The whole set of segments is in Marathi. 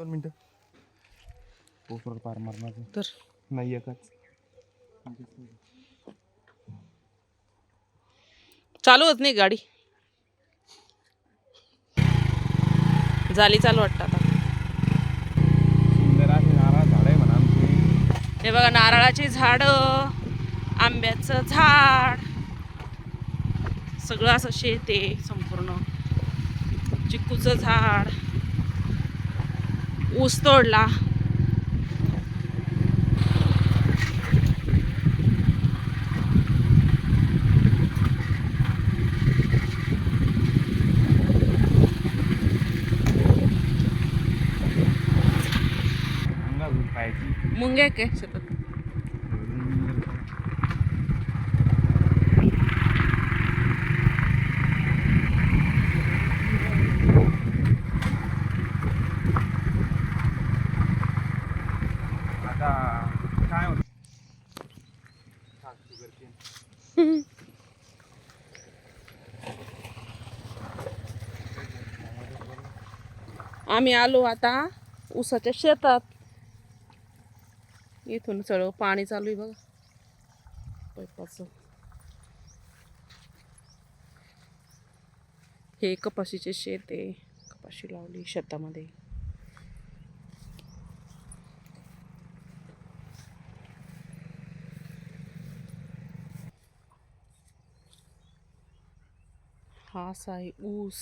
दोन मिनिटं. पोचवर पार मारणार तर. नाही एकच. चालू होत नाही गाडी. झाली चालू वाटतं आता. सुंदर असे नारळ झाड आहे म्हणा आमचे हे बघा नारळाचे झाड आंब्याचं झाड. सगळं असं शेत आहे संपूर्ण. चिक्कूचं झाड. ऊस तोडला मुंग्या काय? शेतात आता काय होत हा, sugarcane. आम्ही आलो आता ऊसाच्या शेतात. इथून सगळं पाणी चालू आहे बघा. पैपाचं. हे कपाशीचे शेत आहे. कपाशी लावली शेतामध्ये. हा असा आहे ऊस.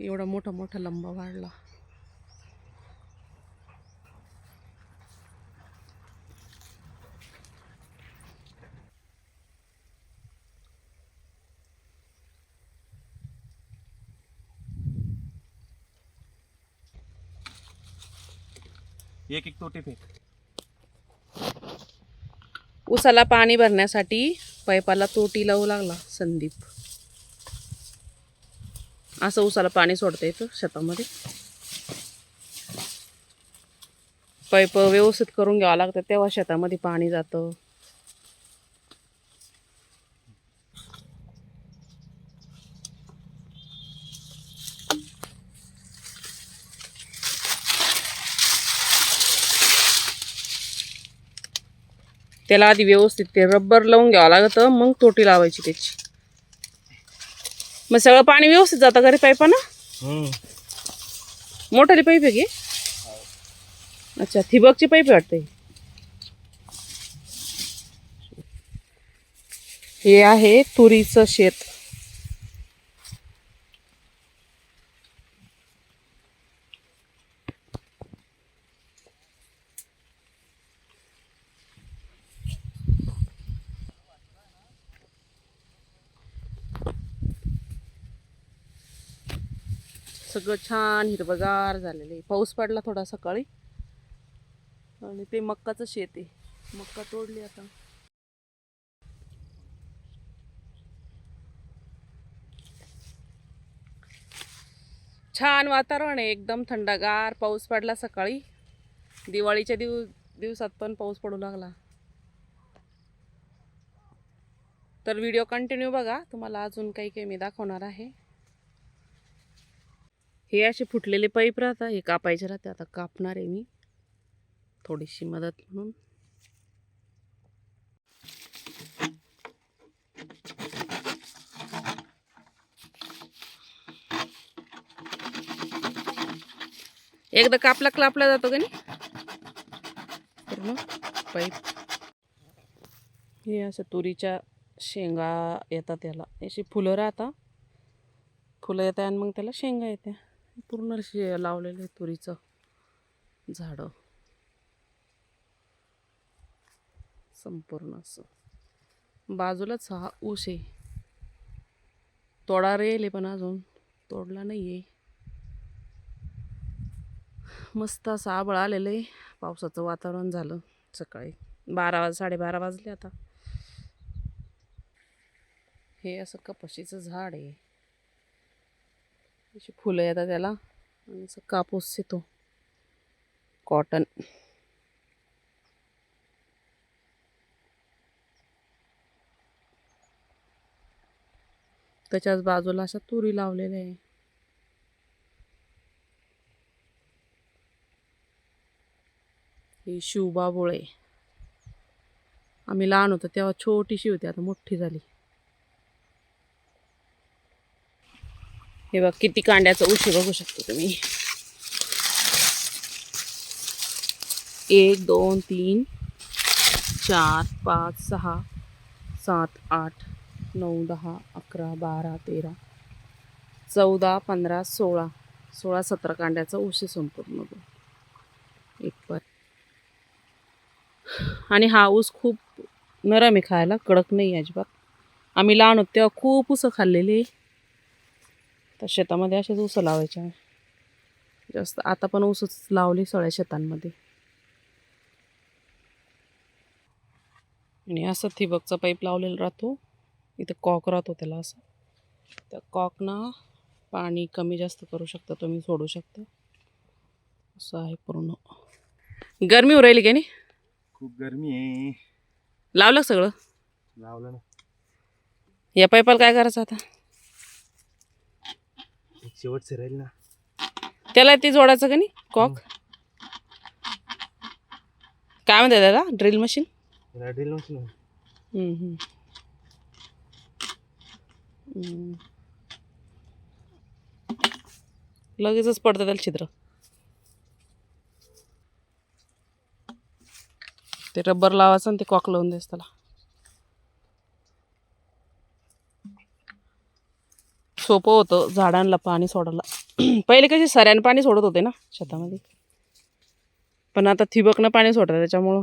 एवढा मोठा मोठा लंबा वाढला. एक एक तोटे फेक. ऊसाला पाणी भरण्यासाठी पाईपाला तोटी लावू लागला संदीप. असं उसाला पाणी सोडता येतं शेतामध्ये. पाईप व्यवस्थित करून घ्यावं लागतं तेव्हा शेतामध्ये पाणी जातं. त्याला आधी व्यवस्थित ते रब्बर लावून घ्यावं लागतं मग तोटी लावायची त्याची. मग सगळं पाणी व्यवस्थित जातं घरी पाईपानं मोठाली पाईप आहे की? अच्छा थिबकची पाईप वाटते हे आहे तुरीचं शेत. सगळं छान हिरवगार झालेलं आहे. पाऊस पडला थोडा सकाळी. आणि ते मक्काचं शेत आहे. मक्का तोडली आता. छान वातावरण आहे. एकदम थंडगार पाऊस पडला सकाळी. दिवाळीच्या दिव दिवसात पण पाऊस पडू लागला. तर व्हिडिओ कंटिन्यू बघा. तुम्हाला अजून काही काही मी दाखवणार आहे. हे असे फुटलेले पाईप राहतात हे कापायचे राहते आता कापणार आहे मी. थोडीशी मदत म्हणून. एकदा कापला कापला जातो का नाही? पाईप. हे असं तुरीच्या शेंगा येतात त्याला. अशी फुलं राहतात. फुलं येतात आणि मग त्याला शेंगा येत्या पूर्ण शे लावलेलं आहे तुरीचं झाडं. संपूर्ण असं. बाजूलाच हा ऊस आहे. तोडा रेल पण अजून. तोडला नाही आहे मस्त असं आबळ आलेलं आहे. पावसाचं वातावरण झालं सकाळी. बारा वाज साडेबारा वाजले आता. हे असं कपाशीचं झाड आहे. अशी फुलं येतात त्याला. आणि असं कापूस येतो. कॉटन त्याच्याच बाजूला अशा तुरी लावलेल्या आहे. ही शिवबाबोळे आम्ही लहान होतो तेव्हा छोटीशी होती आता मोठी झाली. हे बघ किती कांड्याचं उशी बघू शकतो तुम्ही. एक दोन तीन चार पाच सहा सात आठ नऊ दहा अकरा बारा तेरा चौदा पंधरा सोळा सोळा सतरा कांड्याचा उशी संपूर्ण तो. एक पर. आणि हा ऊस खूप नरम आहे खायला कडक नाही अजिबात. आम्ही लहान होतो तेव्हा खूप ऊस खाल्लेली. तर शेतामध्ये असेच ऊस लावायचे आम्ही जास्त आता पण ऊसच लावली सगळ्या शेतांमध्ये. आणि असं ठिबकचा पाईप लावलेला राहतो. इथं कॉक राहतो त्याला असं. त्या कॉकना पाणी कमी जास्त करू शकता तुम्ही सोडू शकता. असं आहे पूर्ण. गरमी हो राहिली का नाही? खूप गरमी आहे. लावलं सगळं? लावलं ना. या पाईपाला काय करायचं आता? शेवटचं राहील ना. त्याला ते जोडायचं का नाही? कॉक? काय म्हणते त्याला? Drill machine? ड्रिल मशीन हम्म, हम्म. हम्म. लगेचच पडतं त्याला छिद्र. ते रबर लावायचं आणि ते कॉक लावून द्यायचं त्याला. सोपं होतं झाडांना पाणी सोडायला. पहिले कशी सऱ्यानं पाणी सोडत होते ना शेतामध्ये. पण आता ठिबकनं पाणी सोडतात त्याच्यामुळं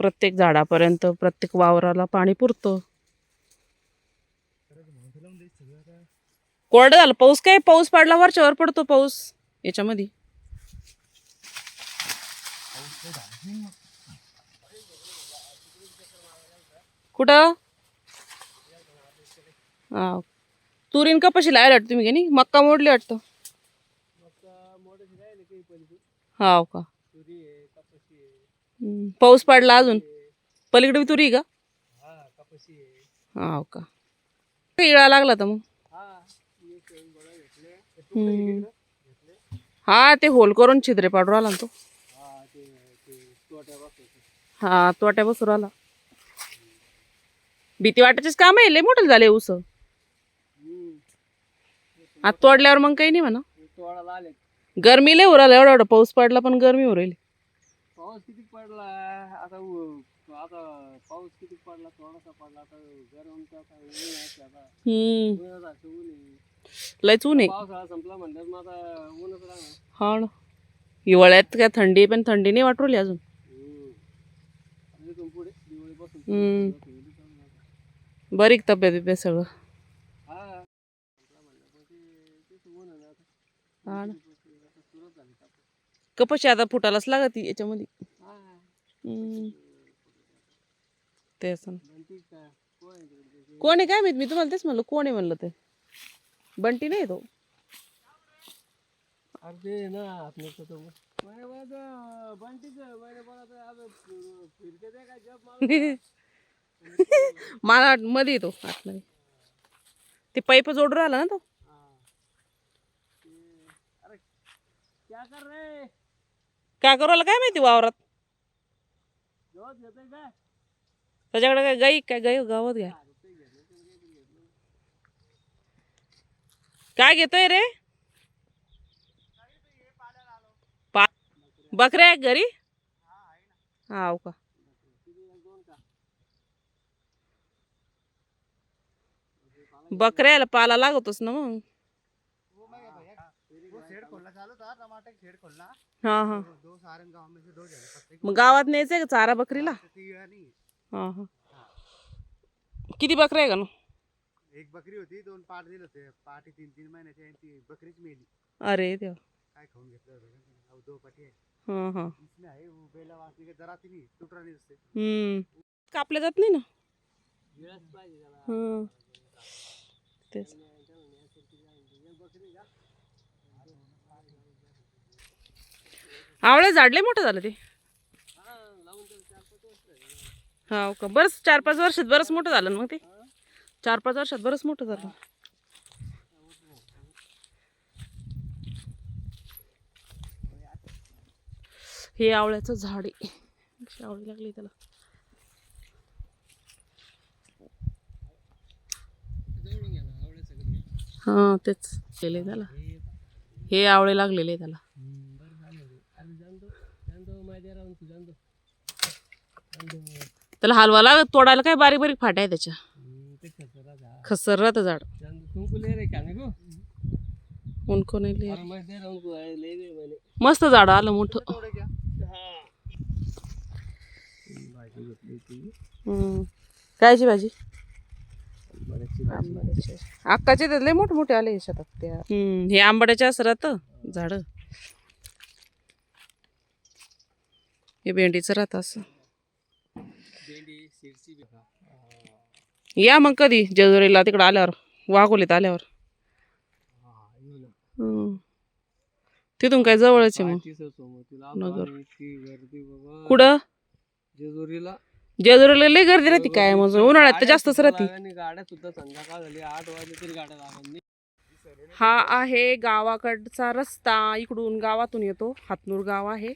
प्रत्येक झाडापर्यंत प्रत्येक वावराला पाणी पुरतं. कोरडं झालं. पाऊस काय? पाऊस पडला वरच्यावर पडतो पाऊस याच्यामध्ये. कुठं? हा. तुरीन कपाशी लावायला वाटतं तुम्ही का नाही? मक्का मोडली वाटतं. हाव का? पाऊस पडला अजून? पलीकडे बी तुरी का? हाव का? इळा लागला तर मग. हा ते होल करून छिद्रे पाडू आला ना तो. हा तोट्या बसून आला. भीती वाटायचीच काम आहे लय मोठं झाले उस आता तोडल्यावर मग काही नाही म्हणा. गरमी लय उराला एवढा एवढा पाऊस पडला पण गरमी उरेल. पाऊस किती पडला? आता उ- आता पाऊस किती पडला? थोडासा पडला आता गरम तर आता ऊन आहे आता. हम्म. उन्हासारखं ऊन आहे लयच ऊन आहे. पावसाळा संपला म्हणलं मग आता ऊनच राहणार. हा ना. हिवाळ्यात काय थंडी आहे, पण थंडी नाही वाटवली अजून. हम्म. इथून पुढे दिवाळीपासून. तब्येत बिब्येत सगळं हा संपला म्हणलं पण ते तेच ऊन आहे ना आता हा ना. कपाशी आता फुटालाच लागत याच्यामध्ये. हा हम्म. तेच ना. कोण आहे काय माहीत? मी तुम्हाला तेच म्हणलं कोण आहे म्हणलं ते? बंटी नाही तो? अरे ना मला वाट- मध्ये येतो आतमध्ये. ते पाईप जोडून राहिला ना तो? क्या कर रे काय करू काय माहिती वावरात? गवत घेतोय काय त्याच्याकडे काय गाई काय गाई गावात घ्या. काय घेतोय रे? पा बकऱ्या आहे घरी? हा का? बकऱ्याला पाला लागतोच ना मग? हा हा। मग गावात का चारा बकरीला नहीं हा हा। किती बकऱ्या आहे का ना? एक बकरी होती दोन पाठ दिले होते. पाठी तीन तीन महिन्याची आणि ती बकरीच मेली. अरे देवा. काय खाऊन घेतलं होतं का तिने? अहो, दो पटी आहे. हा हा. इसमें आहे वो बेला वाचली का जरा ती नाही तुटरा नाही उससे हम्म. कापल्या जात नाही ना? गिळाच पाहिजे त्याला. हं. तेच. आवळे झाडले मोठं झालं ते. हो का? बरंच चार पाच वर्षात बरंच मोठं झालं ना मग ते. चार पाच वर्षात बरंच मोठं झालं. हे आवळ्याचं झाड आहे. आवळी लागली त्याला. हां तेच. केले त्याला. हे हे आवळे लागलेले आहे त्याला हम्म, बरं झालं रे. अरे जाणतो जाणतो माझ्या राहून तू जाणतो जाणतो त्याला हलवा लागत तोडायला काय बारीक बारीक फाट्या आहे त्याच्या. हम्म, ते खसरा जा खसर राहतं झाड. उनको नाही मस्त झाड आलं मोठं. कायची भाजी? तर लय मोठे मोठे आले शेतात त्या. हम्म, हे आंबाड्याचे असं राहतं झाड. हे भेंडीचं राहतं असं. या मग कधी जेजुरीला तिकडं आल्यावर वाघोलीत आल्यावर? हम्म. तिथून काय जवळच आहे मग? नगर. कुठं? जेजुरीला जेजुरीला लय गर्दी राहते काय मग? उन्हाळ्यात तर जास्तच राहते. गाड्या सुद्धा संध्याकाळ झाली आठ वाजले तरी गाड्या लागत नाही हा आहे गावाकडचा रस्ता इकडून गावातून येतो. हातनूर गाव आहे.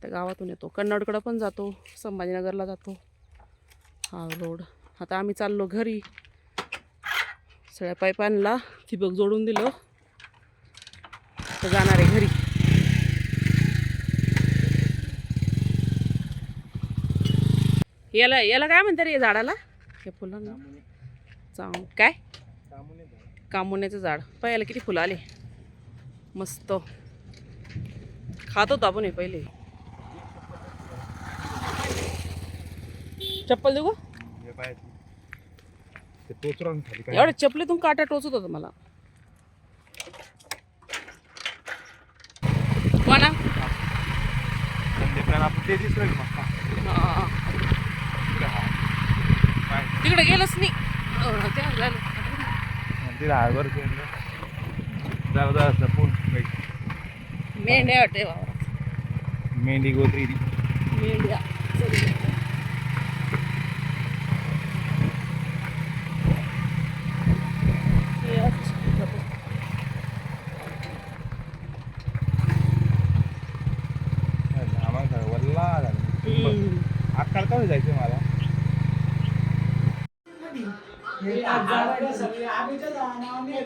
त्या गावातून येतो. कन्नडकडं पण जातो. संभाजीनगरला जातो. हा रोड आता आम्ही चाललो घरी. सगळ्या पाईपांना तिबक जोडून दिलं. तर जाणार आहे घरी. याला याला काय म्हणतात रे या झाडाला? या फुलांना? चांग काय? कामुण्याचं झाड. पहिला किती फुलं आले? मस्त. खात होतो आपण हे पहिले. चप्पल देऊ का? हे ते खाली काय एवढ्या चपलीतून काटा टोचत होता मला कोणा संध्याकाळी आपण ते दिसलं का पप्पा? हा. तिकडे हा. पाय. तिकडे गेलंच नाही अं, ते झालं. आणि तिला हायवर केलं जरा जरा जपून बाई. मेंढ्या वावरात मेंढी गोत्री. मेंढ्या चल. हे अच्छा. आम्हाला काय वल्ला झालं हम्म. अक्काला कमी जायचं मला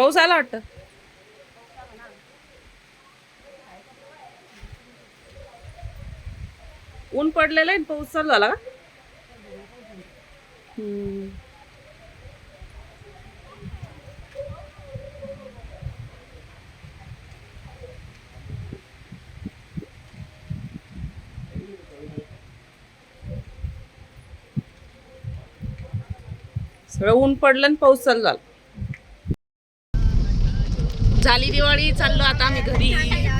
पाऊस आला वाटतं? ऊन पडलेलं आहे पाऊस चालू झाला का? सगळं ऊन पडलं आणि पाऊस चालू झाला. झाली दिवाळी चाललो आता आम्ही घरी.